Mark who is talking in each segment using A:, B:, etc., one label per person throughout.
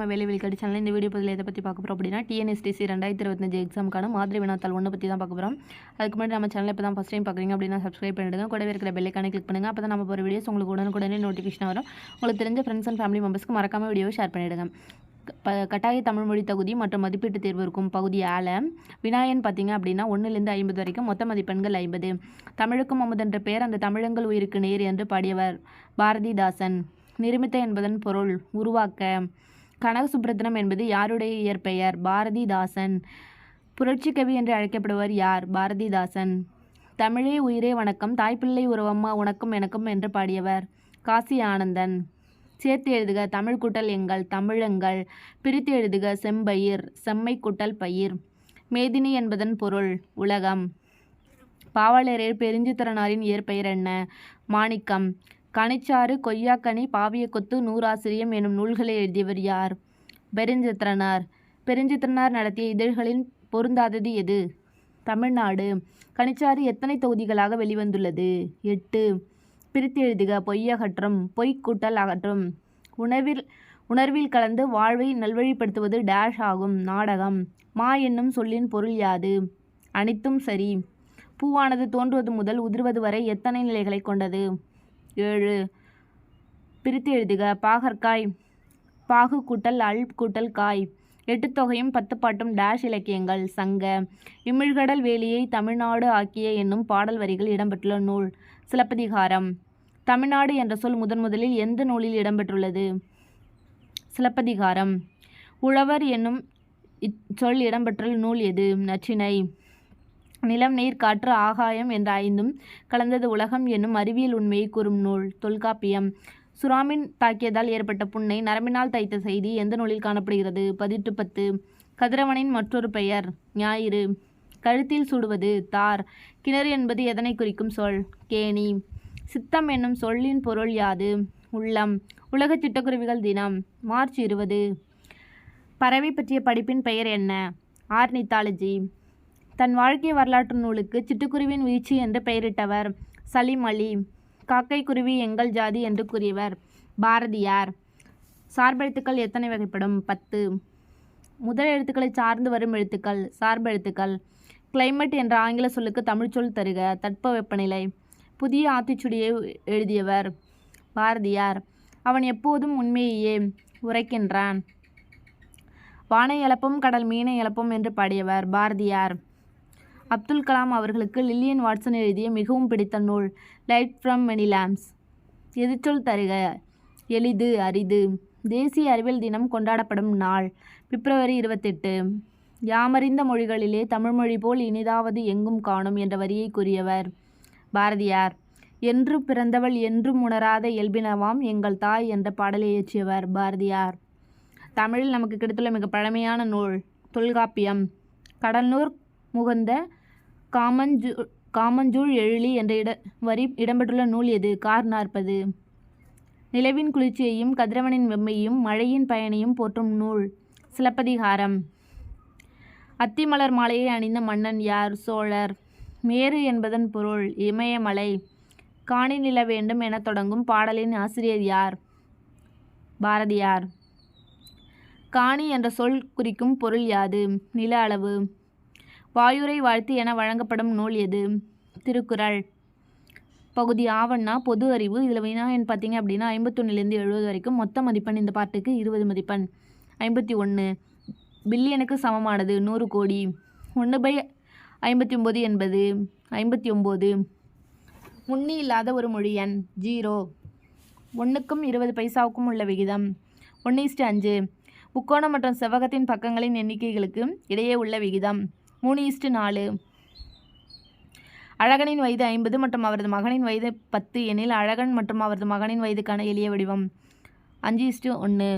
A: நம்ம வேலை வெளிக்காடி சேனல் இந்த வீடியோ பதில் எதை பற்றி பார்க்க போகிறோம் அப்படின்னா டிஎன்எஸ்டிசி ரெண்டாயிரத்தி இருபத்தஞ்சு எக்ஸாமுக்கான மாதிரி வினாத்தால் ஒன்று பற்றி தான் பார்க்க போகிறோம் அதுக்கு முன்னாடி நம்ம சேனல் இப்போ தான் ஃபஸ்ட் டைம் பார்க்குறீங்க அப்படின்னா சப்ஸ்கிரைப் பண்ணிடுங்க கூடவே இருக்கிற பெல்லைக்கான கிளிக் பண்ணுங்கள் அப்போ தான் நம்ம ஒரு வீடியோஸ் உங்களுக்கு உடனுக்குடனே நோட்டிஃபிகேஷன் வரும் உங்களுக்கு தெரிஞ்ச ஃப்ரெண்ட்ஸ் அண்ட் ஃபேமிலி மெம்பர்ஸ்க்கு மறக்காமல் வீடியோ ஷேர் பண்ணிவிடுங்க கட்டாய தமிழ் மொழி தகுதி மற்றும் மதிப்பீட்டு தேர்வு இருக்கும் பகுதி ஆல விநாயகன் பார்த்தீங்க அப்படின்னா ஒன்றுலேருந்து ஐம்பது வரைக்கும் மொத்த மதிப்பெண்கள் ஐம்பது தமிழுக்கும் அமுதென்ற பெயர் அந்த தமிழங்கள் உயிருக்கு நேர் என்று பாடியவர் பாரதிதாசன் நிருமித்த என்பதன் பொருள் உருவாக்க கனகசுப்ரத்தினம் என்பது யாருடைய இயற்பெயர் பாரதிதாசன் புரட்சிக்கவி என்று அழைக்கப்படுவர் யார் பாரதிதாசன் தமிழே உயிரே வணக்கம் தாய்ப்பிள்ளை உறவம்மா உனக்கும் எனக்கும் என்று பாடியவர் காசி ஆனந்தன் சேர்த்து எழுதுக தமிழ் கூட்டல் எங்கள் தமிழங்கள் பிரித்து எழுதுக செம்பயிர் செம்மை கூட்டல் பயிர் மேதினி என்பதன் பொருள் உலகம் பாவலரே பெருஞ்சித்திரனாரின் இயற்பெயர் என்ன மாணிக்கம் கனிச்சாறு கொய்யாக்கனி பாவியக்கொத்து நூறாசிரியம் எனும் நூல்களை எழுதியவர் யார் பெருஞ்சித்திரனார் பெருஞ்சித்திரனார் நடத்திய இதழ்களின் பொருந்தாதது எது தமிழ்நாடு கனிச்சாறு எத்தனை தொகுதிகளாக வெளிவந்துள்ளது எட்டு பிரித்து எழுதுக பொய்யகற்றும் பொய்க்கூட்டல் அகற்றும் உணவில் உணர்வில் கலந்து வாழ்வை நல்வழிப்படுத்துவது டேஷ் ஆகும் நாடகம் மா என்னும் சொல்லின் பொருள் யாது அனைத்தும் சரி பூவானது தோன்றுவது முதல் உதிர்வது வரை எத்தனை நிலைகளை கொண்டது ஏழு பிரித்து எழுதுக பாகற்காய் பாகு கூட்டல் அல் கூட்டல் காய் எட்டுத்தொகையும் பாட்டும் டேஷ் இலக்கியங்கள் சங்க இமிழ்கடல் வேலியை தமிழ்நாடு ஆக்கிய என்னும் பாடல் வரிகள் இடம்பெற்றுள்ள நூல் சிலப்பதிகாரம் தமிழ்நாடு என்ற சொல் முதன் முதலில் எந்த நூலில் இடம்பெற்றுள்ளது சிலப்பதிகாரம் உழவர் என்னும் இச்சொல் இடம்பெற்றுள்ள நூல் எது நச்சினை நிலம் நீர் காற்று ஆகாயம் என்ற ஐந்தும் கலந்தது உலகம் என்னும் அறிவியல் உண்மையை கூறும் நூல் தொல்காப்பியம் சுறாமின் தாக்கியதால் ஏற்பட்ட புண்ணை நரம்பினால் தைத்த செய்தி எந்த நூலில் காணப்படுகிறது பதிட்டு பத்து கதிரவனின் மற்றொரு பெயர் ஞாயிறு கழுத்தில் சுடுவது தார் கிணறு என்பது எதனை குறிக்கும் சொல் கேணி சித்தம் என்னும் சொல்லின் பொருள் யாது உள்ளம் உலக சிட்டக்குருவிகள் தினம் மார்ச் இருபது பறவை பற்றிய படிப்பின் பெயர் என்ன ஆர்னித்தாலஜி தன் வாழ்க்கை வரலாற்று நூலுக்கு சிட்டுக்குருவின் வீழ்ச்சி என்று பெயரிட்டவர் சலீம் அலி காக்கை குருவி எங்கள் ஜாதி என்று கூறியவர் பாரதியார் சார்பெழுத்துக்கள் எத்தனை வகைப்படும் பத்து முதல் எழுத்துக்களை சார்ந்து வரும் எழுத்துக்கள் சார்பெழுத்துக்கள் கிளைமேட் என்ற ஆங்கில சொல்லுக்கு தமிழ்ச்சொல் தருக தட்ப வெப்பநிலை புதிய ஆத்திச்சுடியை எழுதியவர் பாரதியார் அவன் எப்போதும் உண்மையையே உரைக்கின்றான் வானை இழப்பும் கடல் மீனை இழப்பும் என்று பாடியவர் பாரதியார் அப்துல் கலாம் அவர்களுக்கு லில்லியன் வாட்சன் எழுதிய மிகவும் பிடித்த நூல் லைட் ஃப்ரம் மெனி லேம்ஸ் எதிர்ச்சொல் தருக எளிது அரிது தேசிய அறிவியல் தினம் கொண்டாடப்படும் நாள் பிப்ரவரி இருபத்தெட்டு யாமறிந்த மொழிகளிலே தமிழ்மொழி போல் இனிதாவது எங்கும் காணும் என்ற வரியை கூறியவர் பாரதியார் என்று பிறந்தவள் என்றும் உணராத இயல்பினவாம் எங்கள் தாய் என்ற பாடலை இயற்றியவர் பாரதியார் தமிழில் நமக்கு கிடைத்துள்ள மிக பழமையான நூல் தொல்காப்பியம் கடல்நூர் முகந்த காமஞ்சூ காமஞ்சூழ் எழிலி என்ற இட வரி இடம்பெற்றுள்ள நூல் எது கார் நாற்பது நிலவின் குளிர்ச்சியையும் கதிரவனின் வெம்மையும் மழையின் பயனையும் போற்றும் நூல் சிலப்பதிகாரம் அத்திமலர் மாலையை அணிந்த மன்னன் யார் சோழர் மேரு என்பதன் பொருள் இமயமலை காணி நில வேண்டும் என தொடங்கும் பாடலின் ஆசிரியர் யார் பாரதியார் காணி என்ற சொல் குறிக்கும் பொருள் யாது நில அளவு வாயுரை வாழ்த்து என வழங்கப்படும் நூல் எது திருக்குறள் பகுதி ஆவன்னா பொது அறிவு இதில் விநாயகன் பார்த்தீங்க அப்படின்னா ஐம்பத்தொன்னுலேருந்து எழுபது வரைக்கும் மொத்த மதிப்பெண் இந்த பாட்டுக்கு இருபது மதிப்பெண் ஐம்பத்தி ஒன்று பில்லியனுக்கு சமமானது நூறு கோடி ஒன்று பை ஐம்பத்தி ஒம்பது என்பது ஐம்பத்தி ஒம்பது முன்னி இல்லாத ஒரு மொழி எண் ஜீரோ ஒன்றுக்கும் இருபது பைசாவுக்கும் உள்ள விகிதம் ஒன்று இஸ்டு அஞ்சு முக்கோணம் மற்றும் செவ்வகத்தின் பக்கங்களின் எண்ணிக்கைகளுக்கு இடையே உள்ள விகிதம் மூணு ஈஸ்ட்டு நாலு அழகனின் வயது ஐம்பது மற்றும் அவரது மகனின் வயது பத்து எனில் அழகன் மற்றும் அவரது மகனின் வயதுக்கான எளிய வடிவம் அஞ்சு ஈஸ்ட்டு ஒன்று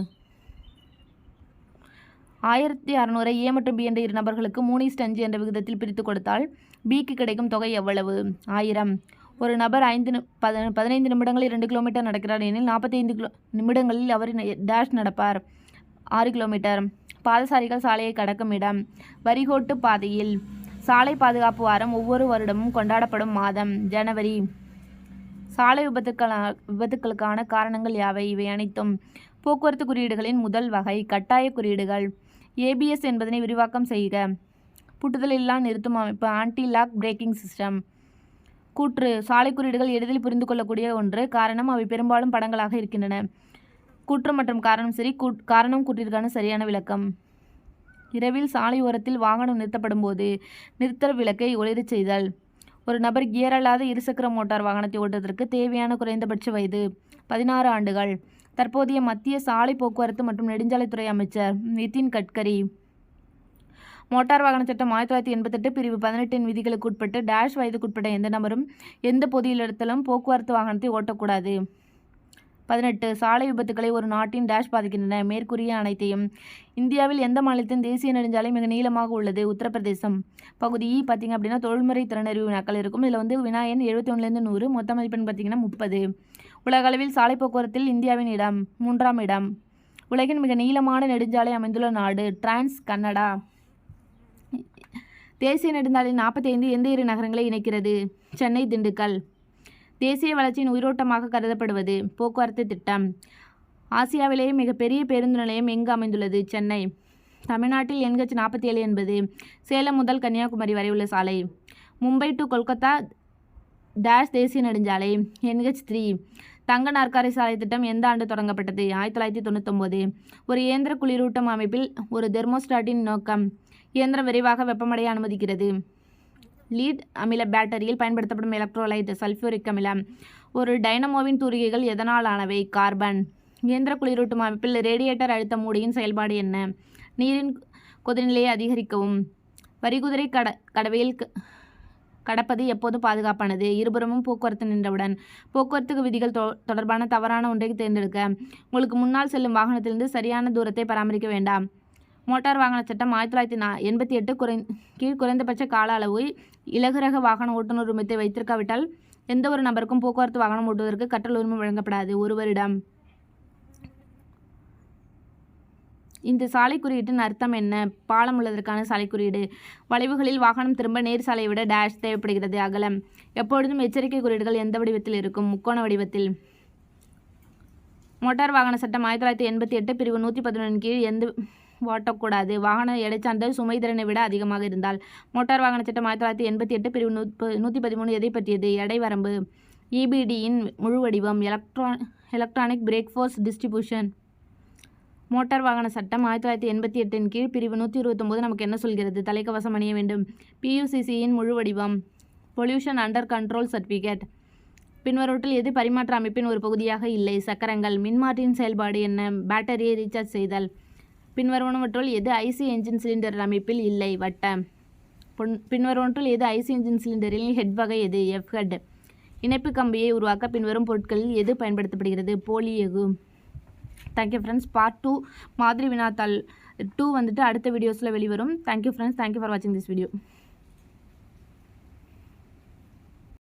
A: ஆயிரத்தி அறநூறு ஏ மற்றும் பி என்ற இரு நபர்களுக்கு மூணு ஈஸ்ட் அஞ்சு என்ற விகிதத்தில் பிரித்து கொடுத்தால் பிக்கு கிடைக்கும் தொகை எவ்வளவு ஆயிரம் ஒரு நபர் ஐந்து பதினைந்து நிமிடங்களில் இரண்டு கிலோமீட்டர் நடக்கிறார் எனில் நாற்பத்தைந்து கிலோ நிமிடங்களில் அவர் டேஷ் நடப்பார் ஆறு கிலோமீட்டர் பாதசாரிகள் சாலையை கடக்கும் இடம் வரிகோட்டு பாதையில் சாலை பாதுகாப்பு வாரம் ஒவ்வொரு வருடமும் கொண்டாடப்படும் மாதம் ஜனவரி சாலை விபத்துக்களா விபத்துக்களுக்கான காரணங்கள் யாவை இவை அனைத்தும் போக்குவரத்து குறியீடுகளின் முதல் வகை கட்டாய குறியீடுகள் ஏபிஎஸ் என்பதனை விரிவாக்கம் செய்க புட்டுதல் இல்லா நிறுத்தும் அமைப்பு ஆன்டி லாக் பிரேக்கிங் சிஸ்டம் கூற்று சாலை குறியீடுகள் எளிதில் புரிந்து கொள்ளக்கூடிய ஒன்று காரணம் அவை பெரும்பாலும் படங்களாக இருக்கின்றன குற்றம் மற்றும் காரணம் சரி காரணம் கூட்டிற்கான சரியான விளக்கம் இரவில் சாலை ஓரத்தில் வாகனம் நிறுத்தப்படும் போது நிறுத்த விளக்கை ஒளிரச் செய்தல் ஒரு நபர் கியர் அல்லாத இருசக்கர மோட்டார் வாகனத்தை ஓட்டுவதற்கு தேவையான குறைந்தபட்ச வயது பதினாறு ஆண்டுகள் தற்போதைய மத்திய சாலை போக்குவரத்து மற்றும் நெடுஞ்சாலைத்துறை அமைச்சர் நிதின் கட்கரி மோட்டார் வாகன சட்டம் ஆயிரத்தி தொள்ளாயிரத்தி எண்பத்தெட்டு பிரிவு பதினெட்டின் விதிகளுக்கு உட்பட்டு டேஷ் வயதுக்குட்பட்ட எந்த நபரும் எந்த பொது இடத்திலும் போக்குவரத்து வாகனத்தை ஓட்டக்கூடாது பதினெட்டு சாலை விபத்துக்களை ஒரு நாட்டின் டேஷ் பாதிக்கின்றன மேற்கூறிய அனைத்தையும் இந்தியாவில் எந்த மாநிலத்தின் தேசிய நெடுஞ்சாலை மிக நீளமாக உள்ளது உத்தரப்பிரதேசம் பகுதி பார்த்தீங்க அப்படின்னா தொழில்முறை திறனறிவு வினாக்கள் இருக்கும் இதில் வந்து வினாயன் எழுபத்தி ஒன்றுலேருந்து நூறு மொத்த மதிப்பெண் பார்த்தீங்கன்னா முப்பது உலகளவில் சாலை போக்குவரத்தில் இந்தியாவின் இடம் மூன்றாம் இடம் உலகின் மிக நீளமான நெடுஞ்சாலை அமைந்துள்ள நாடு டிரான்ஸ் கன்னடா தேசிய நெடுஞ்சாலை நாற்பத்தி ஐந்து எந்த இரு நகரங்களை இணைக்கிறது சென்னை திண்டுக்கல் தேசிய வளர்ச்சியின் உயிரோட்டமாக கருதப்படுவது போக்குவரத்து திட்டம் ஆசியாவிலேயே மிகப்பெரிய பேருந்து நிலையம் எங்கு அமைந்துள்ளது சென்னை தமிழ்நாட்டில் எண்கட்சி நாற்பத்தி ஏழு என்பது சேலம் முதல் கன்னியாகுமரி வரை உள்ள சாலை மும்பை டு கொல்கத்தா டேஷ் தேசிய நெடுஞ்சாலை என்ஹெச் த்ரீ தங்க நாற்காரை சாலை திட்டம் எந்த ஆண்டு தொடங்கப்பட்டது ஆயிரத்தி தொள்ளாயிரத்தி தொண்ணூத்தொம்போது ஒரு இயந்திர குளிரூட்டம் அமைப்பில் ஒரு தெர்மோஸ்டாட்டின் நோக்கம் இயந்திரம் விரைவாக வெப்பமடைய அனுமதிக்கிறது லீட் அமில பேட்டரியில் பயன்படுத்தப்படும் எலக்ட்ரோலைட் சல்ஃபியூரிக் அமிலம் ஒரு டைனமோவின் தூரிகைகள் எதனால் ஆனவை கார்பன் இயந்திர குளிரூட்டும் அமைப்பில் ரேடியேட்டர் அழுத்த மூடியின் செயல்பாடு என்ன நீரின் கொதிநிலையை அதிகரிக்கவும் வரிகுதிரை கட கடவையில் கடப்பது எப்போது பாதுகாப்பானது இருபுறமும் போக்குவரத்து நின்றவுடன் போக்குவரத்து விதிகள் தொடர்பான தவறான ஒன்றை தேர்ந்தெடுக்க உங்களுக்கு முன்னால் செல்லும் வாகனத்திலிருந்து சரியான தூரத்தை பராமரிக்க வேண்டாம் மோட்டார் வாகன சட்டம் ஆயிரத்தி தொள்ளாயிரத்தி நா எண்பத்தி எட்டு குறை கீழ் குறைந்தபட்ச கால அளவு இலகுரக வாகன ஓட்டுநர் உரிமத்தை வைத்திருக்காவிட்டால் எந்த ஒரு நபருக்கும் போக்குவரத்து வாகனம் ஓட்டுவதற்கு கற்றல் உரிமை வழங்கப்படாது ஒருவரிடம் இந்த சாலை குறியீட்டின் அர்த்தம் என்ன பாலம் உள்ளதற்கான சாலை குறியீடு வளைவுகளில் வாகனம் திரும்ப நேர் சாலையை விட டேஷ் தேவைப்படுகிறது அகலம் எப்பொழுதும் எச்சரிக்கை குறியீடுகள் எந்த வடிவத்தில் இருக்கும் முக்கோண வடிவத்தில் மோட்டார் வாகன சட்டம் ஆயிரத்தி தொள்ளாயிரத்தி எண்பத்தி எட்டு பிரிவு நூற்றி பதினொன்றின் கீழ் எந்த ஓட்டக்கூடாது வாகன இடைச்சார்ந்த சுமை திறனை விட அதிகமாக இருந்தால் மோட்டார் வாகன சட்டம் ஆயிரத்தி தொள்ளாயிரத்தி எண்பத்தி எட்டு பிரிவு நூற்பு நூற்றி பதிமூணு எதை பற்றியது எடை வரம்பு இபிடியின் e முழு வடிவம் electron electronic brake force distribution motor வாகன சட்டம் ஆயிரத்தி தொள்ளாயிரத்தி எண்பத்தி எட்டின் கீழ் பிரிவு நூற்றி இருபத்தொம்போது நமக்கு என்ன சொல்கிறது தலைக்கவசம் அணிய வேண்டும் பியூசிசியின் முழு வடிவம் பொல்யூஷன் அண்டர் கண்ட்ரோல் சர்டிஃபிகேட் பின்வருவற்றில் எது பரிமாற்ற அமைப்பின் ஒரு பகுதியாக இல்லை சக்கரங்கள் மின்மாற்றியின் செயல்பாடு என்ன பேட்டரியை ரீசார்ஜ் செய்தல் பின்வருவனவற்றுள் எது ஐசி என்ஜின் சிலிண்டர் அமைப்பில் இல்லை வட்டம் பொன் பின்வருவனற்றுள் எது ஐசி என்ஜின் சிலிண்டரில் ஹெட் வகை எது எஃப் ஹெட் இணைப்பு கம்பியை உருவாக்க பின்வரும் பொருட்களில் எது பயன்படுத்தப்படுகிறது போலி போலியகு தேங்க்யூ ஃப்ரெண்ட்ஸ் பார்ட் டூ மாதிரி வினாத்தாள் டூ வந்துட்டு அடுத்த வீடியோஸில் வெளிவரும் தேங்க்யூ ஃப்ரெண்ட்ஸ் தேங்க்யூ ஃபார் வாட்சிங் திஸ் வீடியோ